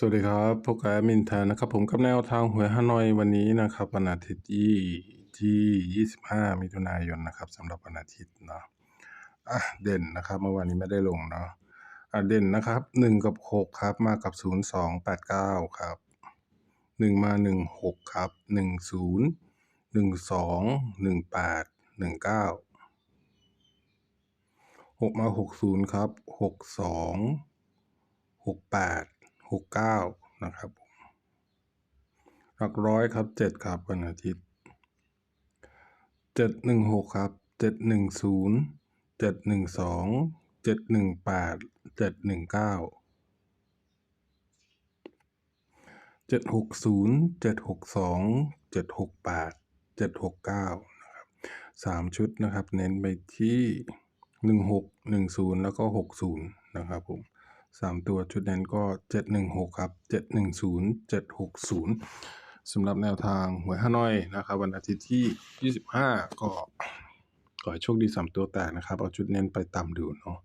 สวัสดีครับพบกับแอดมินแทนนะครับ ผมกับแนวทางหวยฮานอยวันนี้นะครับวันอาทิตย์ที่ที่25 มิถุนายนนะครับสำหรับวันอาทิตย์เนาะอะเด่นนะครับเมื่อวานนี้ไม่ได้ลงเนาะอะเด่นนะครับ1กับ6ครับมากับ 0289 ครับ 1 มา 16 ครับ 10 12 18 19 6 มา 60 ครับ 62 68 หกเก้านะครับหลักร้อยครับเจ็ดครับวันอาทิตย์เจ็ดหนึ่งหกครับเจ็ดหนึ่งศูนย์เจ็ดหนึ่งสองเจ็ดหนึ่งแปดเจ็ดหนึ่งเก้าเจ็ดหกศูนย์เจ็ดหกสองเจ็ดหกแปดเจ็ดหกเก้านะครับสามชุดนะครับ เน้นไปที่หนึ่งหกหนึ่งศูนย์แล้วก็หกศูนย์นะครับผม สามตัวจุดนั้นก็เจ็ดหนึ่งหกครับเจ็ดหนึ่งศูนย์เจ็ดหกศูนย์สำหรับแนวทางหวยฮานอยนะครับ วันอาทิตย์ที่ยี่สิบห้าก็ขอให้โชคดีสามตัวแตกนะครับ เอาจุดเน้นไปตามดูเนาะ